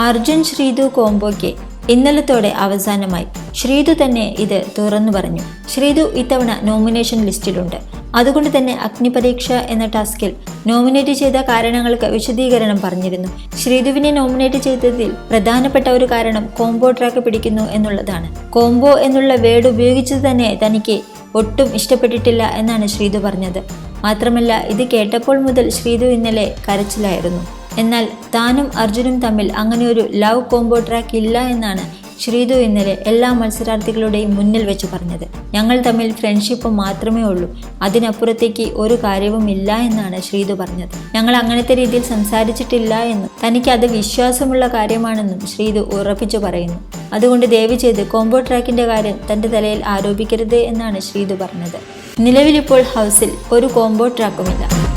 അർജുൻ ശ്രീതു കോംബോയ്ക്ക് ഇന്നലത്തോടെ അവസാനമായി. ശ്രീതു തന്നെ ഇത് തുറന്നു പറഞ്ഞു. ശ്രീതു ഇത്തവണ നോമിനേഷൻ ലിസ്റ്റിലുണ്ട് അതുകൊണ്ട് തന്നെ അഗ്നിപരീക്ഷ എന്ന ടാസ്കിൽ നോമിനേറ്റ് ചെയ്ത കാരണങ്ങൾക്ക് വിശദീകരണം പറഞ്ഞിരുന്നു. ശ്രീതുവിനെ നോമിനേറ്റ് ചെയ്തതിൽ പ്രധാനപ്പെട്ട ഒരു കാരണം കോംബോ ട്രാക്ക് പിടിക്കുന്നു എന്നുള്ളതാണ്. കോംബോ എന്നുള്ള വേർഡ് ഉപയോഗിച്ചത് തന്നെ തനിക്ക് ഒട്ടും ഇഷ്ടപ്പെട്ടിട്ടില്ല എന്നാണ് ശ്രീതു പറഞ്ഞത്. മാത്രമല്ല ഇത് കേട്ടപ്പോൾ മുതൽ ശ്രീതു ഇന്നലെ കരച്ചിലായിരുന്നു. എന്നാൽ താനും അർജുനും തമ്മിൽ അങ്ങനെ ഒരു ലവ് കോംബോ ട്രാക്ക് ഇല്ല എന്നാണ് ശ്രീതു ഇന്നലെ എല്ലാ മത്സരാർത്ഥികളുടെയും മുന്നിൽ വെച്ച് പറഞ്ഞത്. ഞങ്ങൾ തമ്മിൽ ഫ്രണ്ട്ഷിപ്പ് മാത്രമേ ഉള്ളൂ. അതിനപ്പുറത്തേക്ക് ഒരു കാര്യവും ഇല്ല എന്നാണ് ശ്രീതു പറഞ്ഞത്. ഞങ്ങൾ അങ്ങനത്തെ രീതിയിൽ സംസാരിച്ചിട്ടില്ല എന്നും തനിക്ക് അത് വിശ്വാസമുള്ള കാര്യമാണെന്നും ശ്രീതു ഉറപ്പിച്ചു പറയുന്നു. അതുകൊണ്ട് ദയവ് ചെയ്ത് കോംബോ ട്രാക്കിന്റെ കാര്യം തന്റെ തലയിൽ ആരോപിക്കരുത് എന്നാണ് ശ്രീതു പറഞ്ഞത്. നിലവിലിപ്പോൾ ഹൗസിൽ ഒരു കോംബോ ട്രാക്കുമില്ല